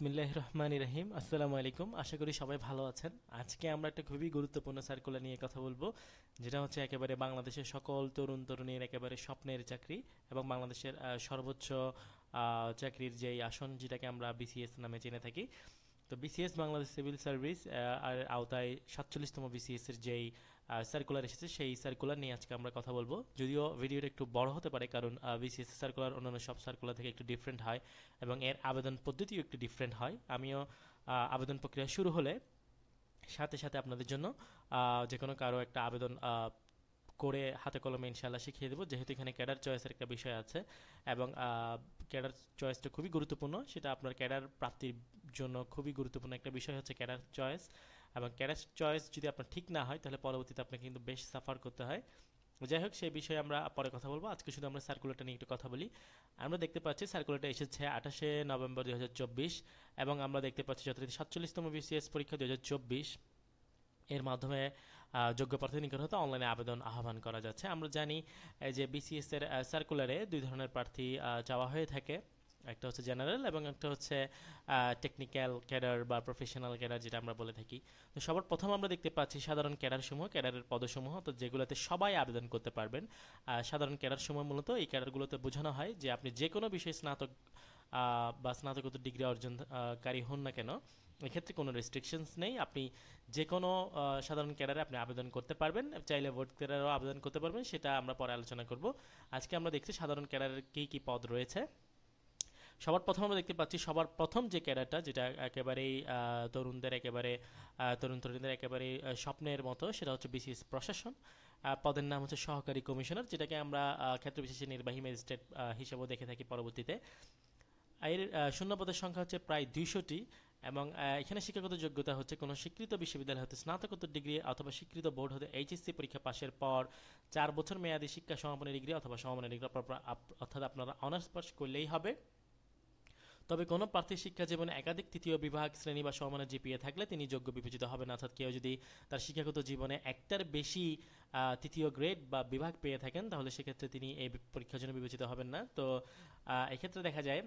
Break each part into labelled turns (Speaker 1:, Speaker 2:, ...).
Speaker 1: বিসমিল্লাহ রহমান রহিম আসসালামু আলাইকুম। আশা করি সবাই ভালো আছেন। আজকে আমরা একটা খুবই গুরুত্বপূর্ণ সার্কুলার নিয়ে কথা বলব, যেটা হচ্ছে একেবারে বাংলাদেশের সকল তরুণ, তরুণীর একেবারে স্বপ্নের চাকরি এবং বাংলাদেশের সর্বোচ্চ চাকরির যেই আসন যেটাকে আমরা বিসিএস নামে জেনে থাকি। তো বিসিএস বাংলাদেশ সিভিল সার্ভিস আর আওতায় সাতচল্লিশতম বিসিএস এর যেই সার্কুলার এসেছে, সেই সার্কুলার নিয়ে আজকে আমরা কথা বলব। যদিও ভিডিওটা একটু বড় হতে পারে, কারণ বিসিএস সার্কুলার অন্যান্য সব সার্কুলার থেকে একটু ডিফারেন্ট হয়, এবং এর আবেদন পদ্ধতিও একটু ডিফারেন্ট হয়। আমিও আবেদন প্রক্রিয়া শুরু হলে সাথে সাথে আপনাদের জন্য যে কোনো কারও একটা আবেদন করে হাতে কলমে ইনশাল্লাহ শিখিয়ে দেবো। যেহেতু এখানে ক্যাডার চয়েসের একটা বিষয় আছে, এবং ক্যাডার চয়েসটা খুবই গুরুত্বপূর্ণ, সেটা আপনার ক্যাডার প্রাপ্তির জন্য খুবই গুরুত্বপূর্ণ একটা বিষয় হচ্ছে ক্যাডার চয়েস। এবং ক্যাডার চয়েস যদি আপনার ঠিক না হয়, তাহলে পরবর্তীতে আপনাকে কিন্তু বেশ সাফার করতে হয়। যাই হোক, সেই বিষয়ে আমরা পরে কথা বলব। আজকে শুধু আমরা সার্কুলারটা নিয়ে একটু কথা বলি। আমরা দেখতে পাচ্ছি সার্কুলারটা এসেছে আঠাশে নভেম্বর দুই হাজার চব্বিশ এবং আমরা দেখতে পাচ্ছি যথারীতি সাতচল্লিশতম বিসিএস পরীক্ষা দুই হাজার চব্বিশ। এর মাধ্যমে যোগ্য প্রার্থী নিকট হতে অনলাইনে আবেদন আহ্বান করা যাচ্ছে। আমরা জানি যে বিসিএস এর সার্কুলারে দুই ধরনের প্রার্থী চাওয়া হয়ে থাকে। একটা হচ্ছে জেনারেল এবং একটা হচ্ছে টেকনিক্যাল ক্যাডার বা প্রফেশনাল ক্যাডার যেটা আমরা বলে থাকি। তো সবার প্রথম আমরা দেখতে পাচ্ছি সাধারণ ক্যাডার সমূহ ক্যাডারের পদসমূহ, তো যেগুলোতে সবাই আবেদন করতে পারবেন। সাধারণ ক্যাডার সমূহ মূলত এই ক্যাডারগুলোতে বোঝানো হয় যে আপনি যে কোনো বিষয়ে স্নাতক বা স্নাতকোত্তর ডিগ্রি অর্জনকারী হন না কেন, এক্ষেত্রে কোনো রেস্ট্রিকশনস নেই। আপনি যে কোনো সাধারণ ক্যাডারে আপনি আবেদন করতে পারবেন। চাইলে ভোট ক্যাডারও আবেদন করতে পারবেন, সেটা আমরা পরে আলোচনা করব। আজকে আমরা দেখছি সাধারণ ক্যাডারের কী কী পদ রয়েছে। সবার প্রথম আমরা দেখতে পাচ্ছি সবার প্রথম যে ক্যাডারটা যেটা একেবারেই তরুণদের একেবারে তরুণ তরুণীদের একেবারে স্বপ্নের মতো সেটা হচ্ছে বিসিএস প্রশাসন। পদের নাম হচ্ছে সহকারী কমিশনার যেটাকে আমরা ক্ষেত্র বিশেষে নির্বাহী ম্যাজিস্ট্রেট হিসেবেও দেখে থাকি পরবর্তীতে। এর আহ, শূন্য পদের সংখ্যা হচ্ছে প্রায় দুইশোটি এবং এখানে শিক্ষাগত যোগ্যতা হচ্ছে কোনো স্বীকৃত বিশ্ববিদ্যালয় হতে স্নাতকোত্তর ডিগ্রি অথবা স্বীকৃত বোর্ড হতে এইচএসসি পরীক্ষা পাশের পর চার বছর মেয়াদী শিক্ষা সমাপনী ডিগ্রি অথবা সমাপনী ডিগ্রি অর্থাৎ আপনারা অনার্স পাস করলেই হবে। তবে কোনো প্রার্থী শিক্ষা জীবনে একাধিক তৃতীয় বিভাগ, শ্রেণি বা সমানের জিপিএ থাকলে তিনি যোগ্য বিবেচিত হবেন। অর্থাৎ কেউ যদি তার শিক্ষাগত জীবনে একটার বেশি তৃতীয় গ্রেড বা বিভাগ পেয়ে থাকেন, তাহলে সেক্ষেত্রে তিনি এই পরীক্ষার জন্য বিবেচিত হবেন না। তো এক্ষেত্রে দেখা যায়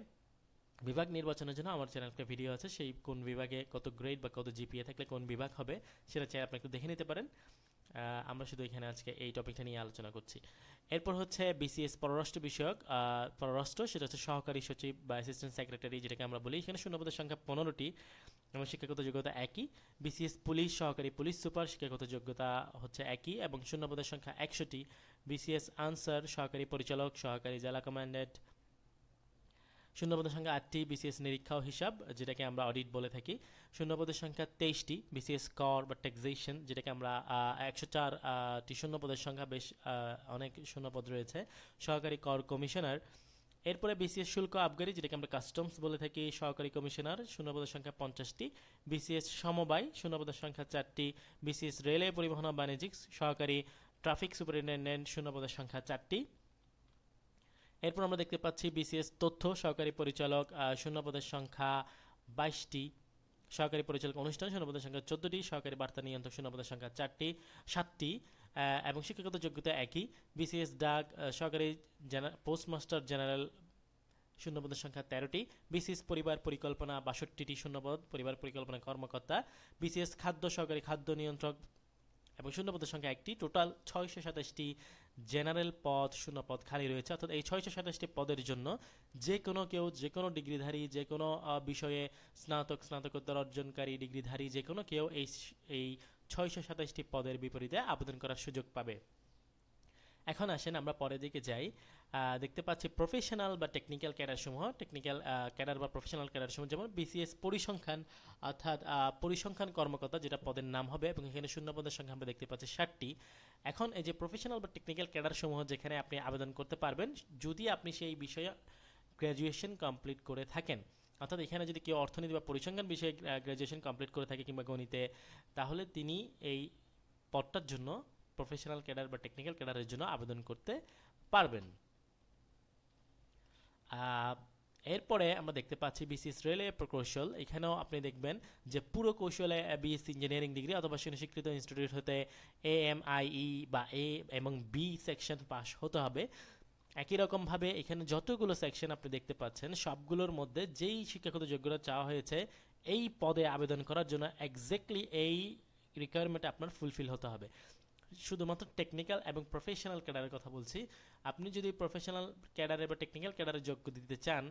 Speaker 1: বিভাগ নির্বাচনের জন্য আমার চ্যানেল একটা ভিডিও আছে, সেই কোন বিভাগে কত গ্রেড বা কত জিপিএ থাকলে কোন বিভাগ হবে, সেটা চাই আপনি একটু দেখে নিতে পারেন। আমরা শুধু এখানে আজকে এই টপিকটা নিয়ে আলোচনা করছি। এরপর হচ্ছে বিসিএস পররাষ্ট্র বিষয়ক পররাষ্ট্র, সেটা হচ্ছে সহকারী সচিব বা অ্যাসিস্ট্যান্ট সেক্রেটারি যেটাকে আমরা বলি। এখানে শূন্যপদের সংখ্যা পনেরোটি, এবং শিক্ষাগত যোগ্যতা একই। বিসিএস পুলিশ, সহকারী পুলিশ সুপার, শিক্ষাগত যোগ্যতা হচ্ছে একই, এবং শূন্যপদের সংখ্যা একশোটি বিসিএস আনসার, সহকারী পরিচালক, সহকারী জেলা কমান্ডেন্ট শূন্যপদের সংখ্যা আটটি বিসিএস নিরীক্ষা ও হিসাব, যেটাকে আমরা অডিট বলে থাকি। শূন্যপদের সংখ্যা তেইশটি বিসিএস কর বা ট্যাক্সেশন যেটাকে আমরা একশো চারটি শূন্যপদের সংখ্যা বেশ অনেক শূন্যপদ রয়েছে। সহকারী কর কমিশনার এরপরে বিসিএস শুল্ক আবগারি যেটাকে আমরা কাস্টমস বলে থাকি। সহকারী কমিশনার শূন্যপদের সংখ্যা পঞ্চাশটি। বিসিএস সমবায়, শূন্যপদের সংখ্যা চারটি। বিসিএস রেলওয়ে পরিবহন বাণিজ্যিক, সহকারী ট্রাফিক সুপারিনটেন্ডেন্ট শূন্যপদের সংখ্যা চারটি। এরপর আমরা দেখতে পাচ্ছি বিসিএস তথ্য, সহকারী পরিচালক শূন্যপদের সংখ্যা বাইশটি, সহকারী পরিচালক অনুষ্ঠান, শূন্যপদের সংখ্যা চোদ্দটি, সহকারী বার্তা নিয়ন্ত্রক, শূন্যপদের সংখ্যা চারটি, সাতটি এবং শিক্ষাগত যোগ্যতা একই। বিসিএস ডাক সহকারী পোস্টমাস্টার জেনারেল, শূন্যপদের সংখ্যা তেরোটি বিসিএস পরিবার পরিকল্পনা বাষট্টিটি শূন্যপদ, পরিবার পরিকল্পনা কর্মকর্তা বিসিএস খাদ্য, সহকারী খাদ্য নিয়ন্ত্রক এবং শূন্যপদের সংখ্যা একটি। টোটাল ছয়শো সাতাশটি জেনারেল পদ শূন্য পদ খালি রয়েছে। অর্থাৎ এই ছয়শো সাতাশটি পদের জন্য যে কোনো কেউ, যে কোনো ডিগ্রিধারী, যে কোনো বিষয়ে স্নাতক, স্নাতকোত্তর অর্জনকারী ডিগ্রিধারী যে কোনো কেউ এই এই ছয়শো সাতাশটি পদের বিপরীতে আবেদন করার সুযোগ পাবে। এখন আসেন আমরা পরের দিকে যাই। দেখতে পাচ্ছি প্রফেশনাল বা টেকনিক্যাল ক্যাডার সমূহ টেকনিক্যাল ক্যাডার বা প্রফেশনাল ক্যাডার সমূহ যেমন বিসিএস পরিসংখ্যান, অর্থাৎ পরিসংখ্যান কর্মকর্তা যেটা পদের নাম হবে এবং এখানে শূন্য পদের সংখ্যা আমরা দেখতে পাচ্ছি ষাটটি। এখন এই যে প্রফেশনাল বা টেকনিক্যাল ক্যাডার সমূহ যেখানে আপনি আবেদন করতে পারবেন, যদি আপনি সেই বিষয়ে গ্র্যাজুয়েশন কমপ্লিট করে থাকেন, অর্থাৎ এখানে যদি কেউ অর্থনীতি বা পরিসংখ্যান বিষয়ে গ্র্যাজুয়েশন কমপ্লিট করে থাকে কিংবা গণিতে, তাহলে তিনি এই পদটার জন্য প্রফেশনাল ক্যাডার বা টেকনিক্যাল ক্যাডারের জন্য আবেদন করতে পারবেন। এরপরে আমরা দেখতে পাচ্ছি বিসিএস রেলওয়ে প্রকৌশল। এখানেও আপনি দেখবেন যে পুরো কৌশলে বিএসসি ইঞ্জিনিয়ারিং ডিগ্রি অথবা স্বীকৃত ইনস্টিটিউট হতে এ এম আই ই বা এ এবং বি সেকশন পাস হতে হবে। একই রকমভাবে এখানে যতগুলো সেকশন আপনি দেখতে পাচ্ছেন, সবগুলোর মধ্যে যেই শিক্ষাগত যোগ্যতা চাওয়া হয়েছে, এই পদে আবেদন করার জন্য এক্স্যাক্টলি এই রিকোয়ারমেন্ট আপনার ফুলফিল হতে হবে। শুধুমাত্র টেকনিক্যাল এবং প্রফেশনাল ক্যাডারের কথা বলছি। আপনি যদি প্রফেশনাল ক্যাডারে বা টেকনিক্যাল ক্যাডারে যোগ্য দিতে চান,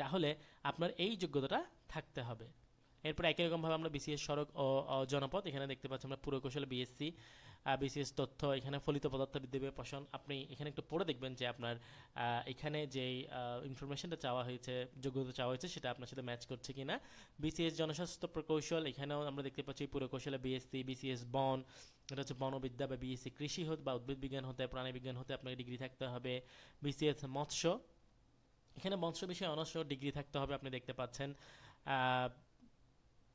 Speaker 1: তাহলে আপনার এই যোগ্যতাটা থাকতে হবে। এরপর একই রকমভাবে আমরা বিসিএস সড়ক ও জনপদ এখানে দেখতে পাচ্ছি আমরা পুরকৌশল বিএসসি বিসিএস তথ্য, এখানে ফলিত পদার্থ পদার্থবিদ্যা প্রশন আপনি এখানে একটু পড়ে দেখবেন যে আপনার এখানে যেই ইনফরমেশনটা চাওয়া হয়েছে, যোগ্যতা চাওয়া হয়েছে, সেটা আপনার সাথে ম্যাচ করছে কিনা। বিসিএস জনস্বাস্থ্য প্রকৌশল, এখানেও আমরা দেখতে পাচ্ছি পুরকৌশলে বিএসসি বিসিএস বন এটা হচ্ছে বনবিদ্যা বা বিএসসি কৃষি হতে বা উদ্ভিদ বিজ্ঞান হতে, প্রাণী বিজ্ঞান হতে আপনাকে ডিগ্রি থাকতে হবে। বিসিএস মৎস্য। এখানে মৎস্য বিষয়ে অনস্য ডিগ্রি থাকতে হবে, আপনি দেখতে পাচ্ছেন।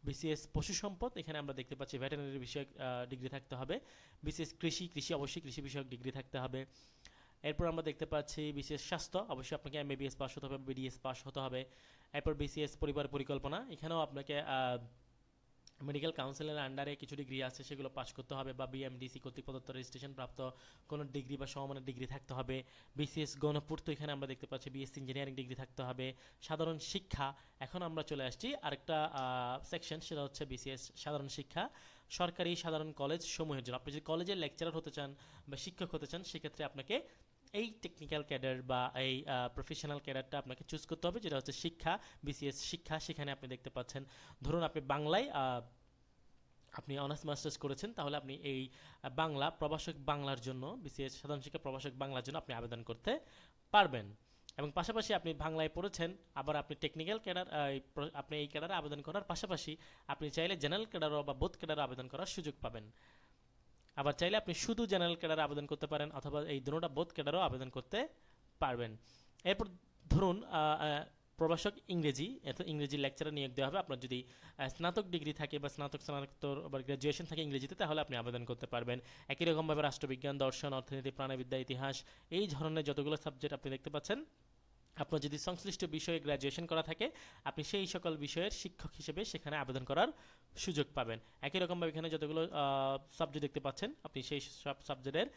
Speaker 1: বিসিএস পশু সম্পদ, এখানে আমরা দেখতে পাচ্ছি ভেটেরিনারি বিষয়ক ডিগ্রি থাকতে হবে। বিসিএস কৃষি কৃষি অবশ্যই কৃষি বিষয়ক ডিগ্রি থাকতে হবে। এরপর আমরা দেখতে পাচ্ছি বিসিএস স্বাস্থ্য, অবশ্যই আপনাকে এমবিবিএস পাস হতে হবে বিডিএস পাস হতে হবে। এরপর বিসিএস পরিবার পরিকল্পনা, এখানেও আপনাকে মেডিকেল কাউন্সিলের আন্ডারে কিছু ডিগ্রি আছে, সেগুলো পাস করতে হবে বা বিএমডিসি কর্তৃক প্রদত্ত রেজিস্ট্রেশন প্রাপ্ত কোনো ডিগ্রি বা সমমানের ডিগ্রি থাকতে হবে। বিসিএস গণপূর্ত, এখানে আমরা দেখতে পাচ্ছি বিএসসি ইঞ্জিনিয়ারিং ডিগ্রি থাকতে হবে। সাধারণ শিক্ষা, এখন আমরা চলে আসছি আরেকটা সেকশন সেটা হচ্ছে বিসিএস সাধারণ শিক্ষা। সরকারি সাধারণ কলেজ সমূহের জন্য, আপনি যদি কলেজের লেকচারার হতে চান বা শিক্ষক হতে চান, সেক্ষেত্রে আপনাকে এই টেকনিক্যাল ক্যাডার বা এই প্রফেশনাল ক্যাডারটা আপনাকে চুজ করতে হবে, যেটা হচ্ছে শিক্ষা বিসিএস শিক্ষা, সেখানে আপনি দেখতে পাচ্ছেন। ধরুন আপনি বাংলায় আপনি অনার্স মাস্টার্স করেছেন, তাহলে আপনি এই বাংলা, প্রভাষক বাংলার জন্য বিসিএস সাধারণ শিক্ষা প্রভাষক বাংলার জন্য আপনি আবেদন করতে পারবেন। এবং পাশাপাশি আপনি বাংলায় পড়েছেন, আবার আপনি টেকনিক্যাল ক্যাডার আপনি এই ক্যাডারে আবেদন করার পাশাপাশি আপনি চাইলে জেনারেল ক্যাডারও বা বোধ ক্যাডারও আবেদন করার সুযোগ পাবেন। আবার চাইলে আপনি শুধু জেনারেল ক্যাডারে আবেদন করতে পারেন, অথবা এই দুটোটা বোধ ক্যাডারও আবেদন করতে পারবেন। এরপর ধরুন প্রভাষক ইংরেজি, এত ইংরেজি লেকচারে নিয়োগ দেওয়া হবে। আপনার যদি স্নাতক ডিগ্রি থাকে বা স্নাতক স্নাতকোত্তর বা গ্র্যাজুয়েশন থাকে ইংরেজিতে, তাহলে আপনি আবেদন করতে পারবেন। একই রকমভাবে রাষ্ট্রবিজ্ঞান, দর্শন, অর্থনীতি, প্রাণীবিদ্যা, ইতিহাস, এই ধরনের যতগুলো সাবজেক্ট আপনি দেখতে পাচ্ছেন আপনার যদি সংশ্লিষ্ট বিষয়ে গ্র্যাজুয়েশন করা থাকে, আপনি সেই সকল বিষয়ের শিক্ষক হিসেবে সেখানে আবেদন করার সুযোগ পাবেন। একই রকমভাবে এখানে যতগুলো সাবজেক্ট দেখতে পাচ্ছেন, আপনি সেই সব সাবজেক্টের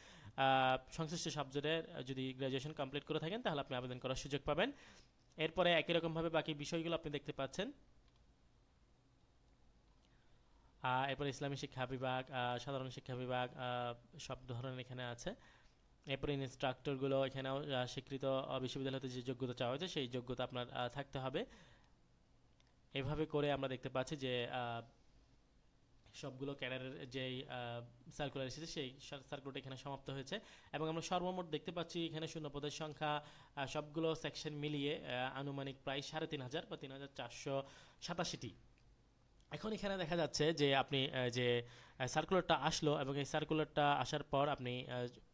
Speaker 1: সংশ্লিষ্ট সাবজেক্টের যদি গ্র্যাজুয়েশন কমপ্লিট করে থাকেন, তাহলে আপনি আবেদন করার সুযোগ পাবেন। এরপরে একই রকমভাবে বাকি বিষয়গুলো আপনি দেখতে পাচ্ছেন। এরপরে ইসলামী শিক্ষা বিভাগ সাধারণ শিক্ষা বিভাগ সব ধরনের এখানে আছে। এরপরে ইনস্ট্রাক্টরগুলো এখানেও স্বীকৃত বিশ্ববিদ্যালয় হতে যে যোগ্যতা চাওয়া হয়েছে, সেই যোগ্যতা আপনার থাকতে হবে। এভাবে করে আমরা দেখতে পাচ্ছি যে সবগুলো ক্যাডারের যেই সার্কুলার এসেছে, সেই সার্কুলারটা এখানে সমাপ্ত হয়েছে। এবং আমরা সর্বমোট দেখতে পাচ্ছি এখানে শূন্য পদের সংখ্যা সবগুলো সেকশন মিলিয়ে আনুমানিক প্রায় সাড়ে তিন হাজার বা তিন হাজার চারশো সাতাশিটি। এখন এখানে দেখা যাচ্ছে যে আপনি যে সার্কুলারটা আসলো এবং এই সার্কুলারটা আসার পর আপনি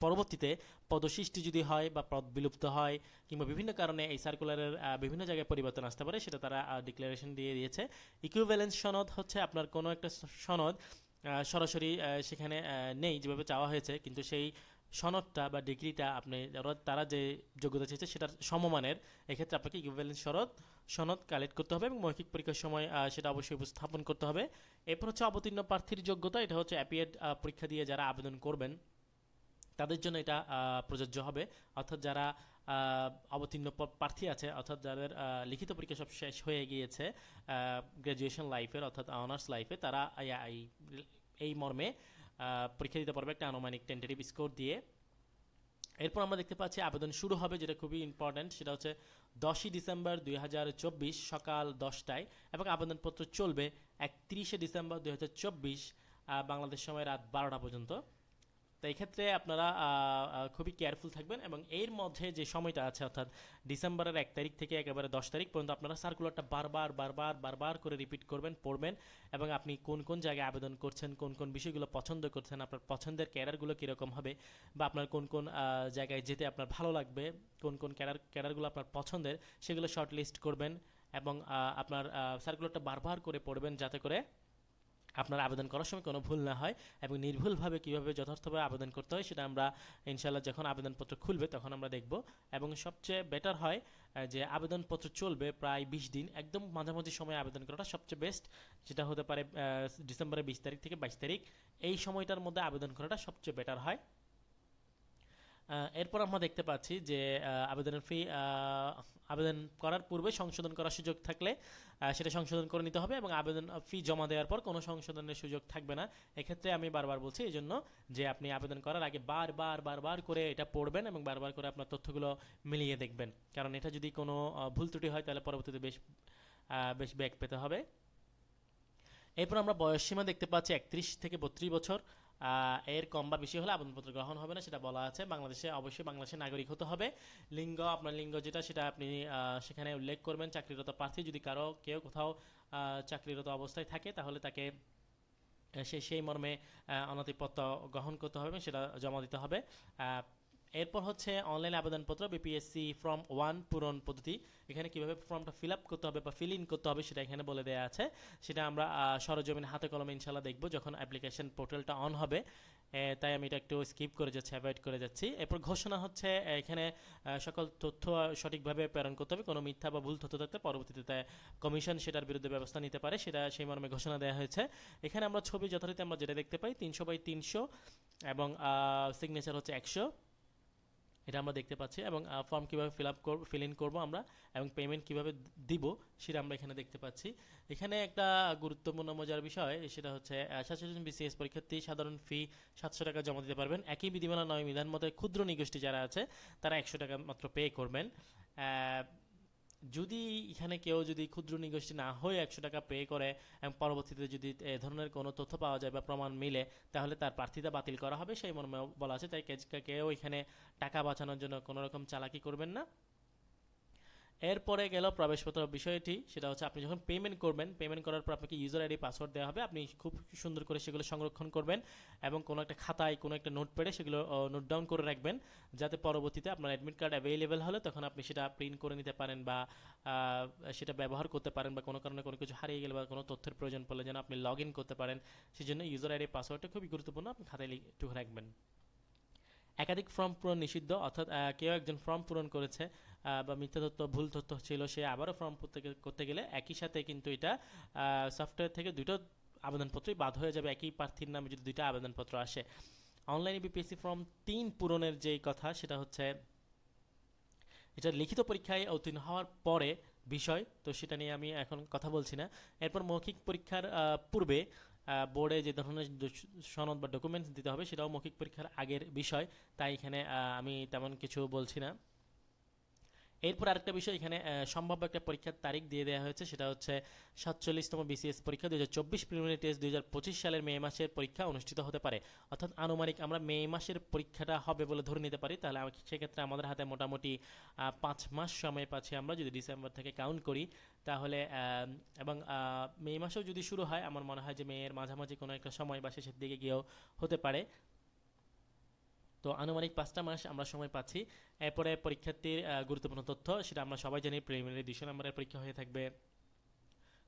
Speaker 1: পরবর্তীতে পদসৃষ্টি যদি হয় বা পদ বিলুপ্ত হয় কিংবা বিভিন্ন কারণে এই সার্কুলারের বিভিন্ন জায়গায় পরিবর্তন আসতে পারে, সেটা তারা ডিক্লারেশন দিয়ে দিয়েছে। ইকুইভ্যালেন্স সনদ হচ্ছে আপনার কোনো একটা সনদ সরাসরি সেখানে নেই যেভাবে চাওয়া হয়েছে, কিন্তু সেই সনদটা বা ডিগ্রিটা আপনি তারা যে যোগ্যতা চেয়েছে সেটার সমমানের, এক্ষেত্রে আপনাকে ইকুইভ্যালেন্স সনদ সনদ কালেক্ট করতে হবে এবং মৌখিক পরীক্ষার সময় সেটা অবশ্যই উপস্থাপন করতে হবে। এরপর হচ্ছে অবতীর্ণ প্রার্থীর যোগ্যতা, এটা হচ্ছে অ্যাপিয়েড পরীক্ষা দিয়ে যারা আবেদন করবেন, তাদের জন্য এটা প্রযোজ্য হবে। অর্থাৎ যারা অবতীর্ণ প্রার্থী আছে, অর্থাৎ যাদের লিখিত পরীক্ষা সব শেষ হয়ে গিয়েছে গ্র্যাজুয়েশন লাইফের অর্থাৎ অনার্স লাইফে তারা এই- মর্মে পরীক্ষা দিতে পারবে একটা আনুমানিক টেন্টেটিভ স্কোর দিয়ে। এরপর আমরা দেখতে পাচ্ছি আবেদন শুরু হবে, যেটা খুবই ইম্পর্ট্যান্ট সেটা হচ্ছে দশই ডিসেম্বর দুই হাজার চব্বিশ সকাল দশটায়, এবং আবেদনপত্র চলবে একত্রিশে ডিসেম্বর দুই হাজার চব্বিশ বাংলাদেশ সময় রাত বারোটা পর্যন্ত। তো এই ক্ষেত্রে আপনারা খুবই কেয়ারফুল থাকবেন এবং এর মধ্যে যে সময়টা আছে, অর্থাৎ ডিসেম্বরের এক তারিখ থেকে একেবারে দশ তারিখ পর্যন্ত আপনারা সার্কুলারটা বারবার বারবার বারবার করে রিপিট করবেন, পড়বেন এবং আপনি কোন কোন জায়গায় আবেদন করছেন, কোন কোন বিষয়গুলো পছন্দ করছেন, আপনার পছন্দের ক্যাডারগুলো কীরকম হবে বা আপনার কোন কোন জায়গায় যেতে আপনার ভালো লাগবে, কোন কোন ক্যাডার ক্যাডারগুলো আপনার পছন্দের, সেগুলো শর্ট লিস্ট করবেন এবং আপনার সার্কুলারটা বারবার করে পড়বেন যাতে করে আপনার আবেদন করার সময় কোনো ভুল না হয় এবং নির্ভুলভাবে কীভাবে যথার্থভাবে আবেদন করতে হয় সেটা আমরা ইনশাল্লাহ যখন আবেদনপত্র খুলবে তখন আমরা দেখব এবং সবচেয়ে বেটার হয় যে আবেদনপত্র চলবে প্রায় বিশ দিন, একদম মাঝামাঝি সময় আবেদন করাটা সবচেয়ে বেস্ট যেটা হতে পারে ডিসেম্বরের বিশ তারিখ থেকে বাইশ তারিখ, এই সময়টার মধ্যে আবেদন করাটা সবচেয়ে বেটার হয়। এরপর আমরা দেখতে পাচ্ছি যে আবেদনের ফি আবেদন করার পূর্বে সংশোধন করার সুযোগ থাকলে সেটা সংশোধন করে নিতে হবে এবং আবেদন ফি জমা দেওয়ার পর কোনো সংশোধনের সুযোগ থাকবে না। এক্ষেত্রে আমি বারবার বলছি এই জন্য যে, আপনি আবেদন করার আগে বারবার বারবার করে এটা পড়বেন এবং বারবার করে আপনার তথ্যগুলো মিলিয়ে দেখবেন। কারণ এটা যদি কোনো ভুল ত্রুটি হয়, তাহলে পরবর্তীতে বেশ বেশ ব্যাক পেতে হবে। এরপর আমরা বয়স সীমা দেখতে পাচ্ছি একত্রিশ থেকে বত্রিশ বছর। এর কম বা বেশি হলে আবেদনপত্র গ্রহণ হবে না, সেটা বলা আছে। বাংলাদেশে অবশ্যই বাংলাদেশের নাগরিক হতে হবে। লিঙ্গ, আপনার লিঙ্গ যেটা, সেটা আপনি সেখানে উল্লেখ করবেন। চাকরিরত প্রার্থী যদি কারও কেউ কোথাও চাকরিরত অবস্থায় থাকে, তাহলে তাকে সে, সেই মর্মে অনতিপত্র গ্রহণ করতে হবে সেটা জমা দিতে হবে। এরপর হচ্ছে অনলাইন আবেদনপত্র বিপিএসসি ফর্ম ওয়ান পূরণ পদ্ধতি। এখানে কীভাবে ফর্মটা ফিল আপ করতে হবে বা ফিল ইন করতে হবে সেটা এখানে বলে দেওয়া আছে। সেটা আমরা সরজমিন হাতে কলমে ইনশাল্লাহ দেখব যখন অ্যাপ্লিকেশন পোর্টালটা অন হবে। তাই আমি এটা একটু স্কিপ করে যাচ্ছি অ্যাভয়েড করে যাচ্ছি। এরপর ঘোষণা হচ্ছে এখানে সকল তথ্য সঠিকভাবে প্রেরণ করতে হবে। কোনো মিথ্যা বা ভুল তথ্য থাকলে পরবর্তীতে কমিশন সেটার বিরুদ্ধে ব্যবস্থা নিতে পারে। সেটা সেই মর্মে ঘোষণা দেওয়া হয়েছে। এখানে আমরা ছবি যথারীতি আমরা যেটা দেখতে পাই, তিনশো বাই তিনশো এবং সিগনেচার হচ্ছে একশো। এটা আমরা দেখতে পাচ্ছি এবং ফর্ম কীভাবে ফিল আপ করব ফিল ইন করব আমরা এবং পেমেন্ট কীভাবে দিব সেটা আমরা এখানে দেখতে পাচ্ছি। এখানে একটা গুরুত্বপূর্ণ মজার বিষয়, সেটা হচ্ছে সাতশো জন বিসিএস পরীক্ষার্থী সাধারণ ফি সাতশো টাকা জমা দিতে পারবেন। একই বিধিমালা নয় বিধান মতে ক্ষুদ্র নিগোষ্ঠী যারা আছে, তারা একশো টাকা মাত্র পে করবেন। যদি এখানে কেউ যদি ক্ষুদ্র নিগোষ্ঠী না হয়ে একশো টাকা পে করে পরবর্তীতে যদি এ ধরনের কোনো তথ্য পাওয়া যায় বা প্রমাণ মিলে, তাহলে তার প্রার্থিতা বাতিল করা হবে, সেই মর্মে বলা আছে। তাই কেউ এখানে টাকা বাঁচানোর জন্য কোনো রকম চালাকি করবেন না। এরপরে গেল প্রবেশপত্র বিষয়টি, সেটা হচ্ছে আপনি যখন পেমেন্ট করবেন পেমেন্ট করার পর আপনাকে ইউজার আইডি পাসওয়ার্ড দেওয়া হবে, আপনি খুব সুন্দর করে সেগুলো সংরক্ষণ করবেন এবং কোনো একটা খাতায়, কোনো একটা নোট পেডে সেগুলো নোট ডাউন করে রাখবেন, যাতে পরবর্তীতে আপনার অ্যাডমিট কার্ড অ্যাভেলেবেল হলে তখন আপনি সেটা প্রিন্ট করে নিতে পারেন বা সেটা ব্যবহার করতে পারেন বা কোনো কারণে কোনো কিছু হারিয়ে গেলে বা কোনো তথ্যের প্রয়োজন পড়লে যেন আপনি লগ ইন করতে পারেন সেই জন্য ইউজার আইডি পাসওয়ার্ডটা খুবই গুরুত্বপূর্ণ, আপনি খাতায় একটু রাখবেন। একাধিক ফর্ম পূরণ নিষিদ্ধ, অর্থাৎ কেউ একজন ফর্ম পূরণ করেছে বা মিথ্যা তথ্য ভুল তথ্য ছিল, সে আবারও ফর্ম করতে গেলে একই সাথে কিন্তু এটা সফটওয়্যার থেকে দুটো আবেদনপত্রই বাদ হয়ে যাবে। একই প্রার্থীর নামে যদি দুইটা আবেদনপত্র আসে। অনলাইনে বিপিএসসি ফর্ম তিন পূরণের যেই কথা, সেটা হচ্ছে এটা লিখিত পরীক্ষায় উত্তীর্ণ হওয়ার পরে বিষয়, তো সেটা নিয়ে আমি এখন কথা বলছি না। এরপর মৌখিক পরীক্ষার পূর্বে বোর্ডে যে ধরনের সনদ বা ডকুমেন্টস দিতে হবে, সেটাও মৌখিক পরীক্ষার আগের বিষয়। তাই এখানে আমি তেমন কিছু বলছি না। এরপর আরেকটা বিষয়, এখানে সম্ভাব্য একটা পরীক্ষার তারিখ দিয়ে দেওয়া হয়েছে, সেটা হচ্ছে সাতচল্লিশতম বিসিএস পরীক্ষা দুই হাজার চব্বিশ প্রিলিমিনারি টেস্ট দুই হাজার পঁচিশ সালের মে মাসের পরীক্ষা অনুষ্ঠিত হতে পারে। অর্থাৎ আনুমানিক আমরা মে মাসের পরীক্ষাটা হবে বলে ধরে নিতে পারি, তাহলে সেক্ষেত্রে আমাদের হাতে মোটামুটি পাঁচ মাস সময় পাচ্ছি আমরা যদি ডিসেম্বর থেকে কাউন্ট করি। তাহলে এবং মে মাসেও যদি শুরু হয়, আমার মনে হয় যে মেয়ের মাঝামাঝি কোনো একটা সময় বা শেষের দিকে গিয়েও হতে পারে। তো আনুমানিক পাঁচটা মাস আমরা সময় পাচ্ছি। এরপরে পরীক্ষার্থীর গুরুত্বপূর্ণ তথ্য সেটা আমরা সবাই জানি প্রিলিমিনারি দুশো নম্বরের পরীক্ষা হয়ে থাকবে।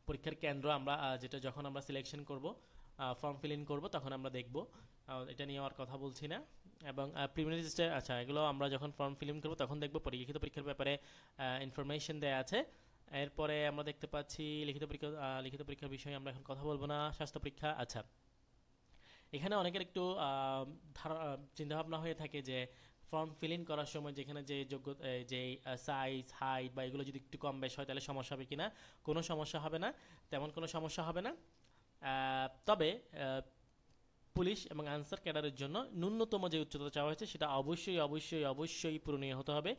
Speaker 1: পরীক্ষার কেন্দ্র আমরা যেটা যখন আমরা সিলেকশন করব ফর্ম ফিল ইন করব, তখন আমরা দেখব। এটা নিয়ে আর কথা বলছি না। এবং প্রিলিমিনারি আচ্ছা এগুলো আমরা যখন ফর্ম ফিল ইন করব, তখন দেখব লিখিত পরীক্ষার ব্যাপারে ইনফরমেশন দেওয়া আছে। এরপরে আমরা দেখতে পাচ্ছি লিখিত পরীক্ষা লিখিত পরীক্ষার বিষয়ে আমরা এখন কথা বলব না। স্বাস্থ্য পরীক্ষা আচ্ছা। এখানে অনেকের একটু ধারণা চিন্তাভাবনা হয়ে থাকে যে ফর্ম ফিল ইন করার সময় যেখানে যে যোগ্য যে সাইজ হাইট বা এগুলো যদি একটু কম বেশ হয় তাহলে সমস্যা হবে কিনা? কোনো সমস্যা হবে না, তেমন কোনো সমস্যা হবে না। তবে পুলিশ এবং আনসার ক্যাডারের জন্য ন্যূনতম যে উচ্চতা চাওয়া হয়েছে সেটা অবশ্যই অবশ্যই অবশ্যই পূরণীয় হতে হবে।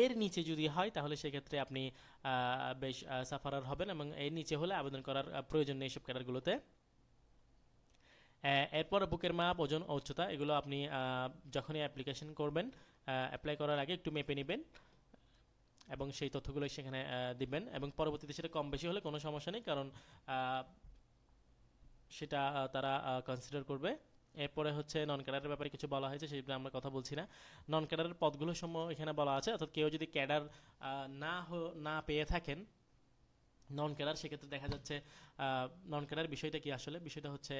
Speaker 1: এর নিচে যদি হয় তাহলে সেক্ষেত্রে আপনি বেশ সাফারার হবেন এবং এর নিচে হলে আবেদন করার প্রয়োজন নেই সব ক্যাডারগুলোতে এরপর বুকের মাপ, ওজন, উচ্চতা, এগুলো আপনি যখনই অ্যাপ্লিকেশন করবেন অ্যাপ্লাই করার আগে একটু মেপে নেবেন এবং সেই তথ্যগুলো সেখানে দিবেন এবং পরবর্তীতে সেটা কম বেশি হলে কোনো সমস্যা নেই কারণ সেটা তারা কনসিডার করবে। এরপরে হচ্ছে নন ক্যাডারের ব্যাপারে কিছু বলা হয়েছে সেটা আমরা কথা বলছি না। নন ক্যাডারের পদগুলো সম্ভব এখানে বলা আছে, অর্থাৎ কেউ যদি ক্যাডার না না পেয়ে থাকেন নন ক্যাডার সেক্ষেত্রে দেখা যাচ্ছে নন ক্যাডার বিষয়টা কি আসলে? বিষয়টা হচ্ছে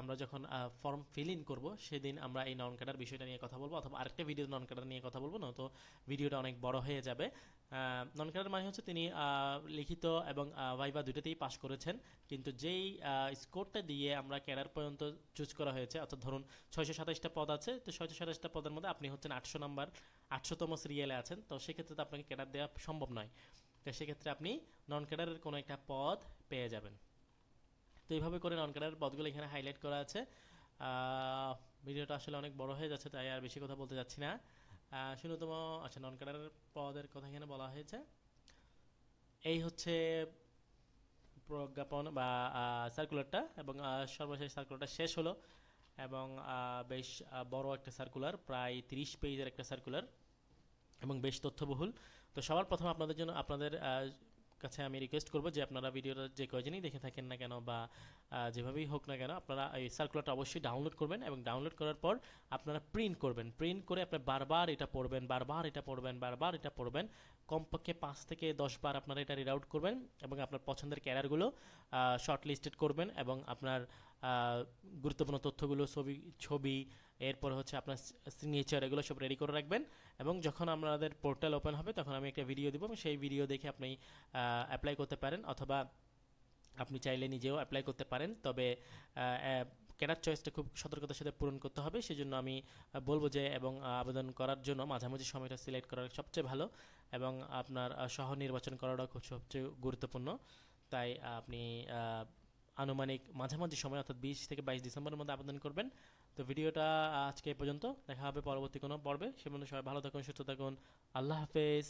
Speaker 1: আমরা যখন ফর্ম ফিল ইন করব, সেদিন আমরা এই নন ক্যাডার বিষয়টা নিয়ে কথা বলব, অথবা আরেকটা ভিডিও নন ক্যাডার নিয়ে কথা বলব না তো ভিডিওটা অনেক বড় হয়ে যাবে। নন ক্যাডার মানে হচ্ছে তিনি লিখিত এবং ভাইবা দুটোতেই পাশ করেছেন। কিন্তু যেই স্কোরটা দিয়ে আমরা ক্যাডার পর্যন্ত চুজ করা হয়েছে, অর্থাৎ ধরুন ছয়শো সাতাশটা পদ আছে, তো ছয়শো সাতাশটা পদের মধ্যে আপনি হচ্ছেন আটশো নাম্বার আটশোতম সিরিয়ালে আছেন, তো সেক্ষেত্রে তো আপনাকে ক্যাডার দেওয়া সম্ভব নয়। তো সেক্ষেত্রে আপনি নন ক্যাডারের কোনো একটা পদ পেয়ে যাবেন। এইভাবে করে নন ক্যাডারের পদগুলো এখানে হাইলাইট করা আছে। ভিডিওটা আসলে অনেক বড় হয়ে যাচ্ছে, তাই আর বেশি কথা বলতে যাচ্ছি না। শূন্যতম আচ্ছা নন ক্যাডারের পদের কথা এখানে বলা হয়েছে। এই হচ্ছে প্রজ্ঞাপন বা সার্কুলারটা এবং সর্বশেষ সার্কুলারটা শেষ হলো এবং বেশ বড় একটা সার্কুলার প্রায় তিরিশ পেজের একটা সার্কুলার এবং বেশ তথ্যবহুল। তো সবার প্রথমে আপনাদের জন্য, আপনাদের কাছে আমি রিকোয়েস্ট করব যে আপনারা ভিডিওটা যে কয়জনই দেখে থাকেন না কেন বা যেভাবেই হোক না কেন, আপনারা এই সার্কুলারটা অবশ্যই ডাউনলোড করবেন এবং ডাউনলোড করার পর আপনারা প্রিন্ট করবেন। প্রিন্ট করে আপনি বারবার এটা পড়বেন, বারবার এটা পড়বেন, বারবার এটা পড়বেন। কমপক্ষে পাঁচ থেকে দশ বার আপনারা এটা রিড আউট করবেন এবং আপনার পছন্দের ক্যারিয়ারগুলো শর্ট লিস্টেড করবেন এবং আপনার গুরুত্বপূর্ণ তথ্যগুলো, ছবি ছবি এরপর হচ্ছে আপনার সিগনেচার এগুলো সব রেডি করে রাখবেন এবং যখন আমাদের পোর্টাল ওপেন হবে তখন আমি একটা ভিডিও দিব সেই ভিডিও দেখে আপনি অ্যাপ্লাই করতে পারেন অথবা আপনি চাইলে নিজেও অ্যাপ্লাই করতে পারেন। তবে ক্যাডার চয়েসটা খুব সতর্কতার সাথে পূরণ করতে হবে। সেজন্য আমি বলব যে এবং আবেদন করার জন্য মাঝামাঝি সময়টা সিলেক্ট করা সবচেয়ে ভালো এবং আপনার সহ নির্বাচন করাটাও খুব সবচেয়ে গুরুত্বপূর্ণ। তাই আপনি আনুমানিক মাঝামাঝি সময় অর্থাৎ বিশ থেকে বাইশ ডিসেম্বরের মধ্যে আবেদন করবেন। তো ভিডিওটা আজকে পর্যন্ত। দেখা হবে পরবর্তী কোনো পর্বে। সে পর্যন্ত সবাই ভালো থাকুন, সুস্থ থাকুন। আল্লাহ হাফেজ।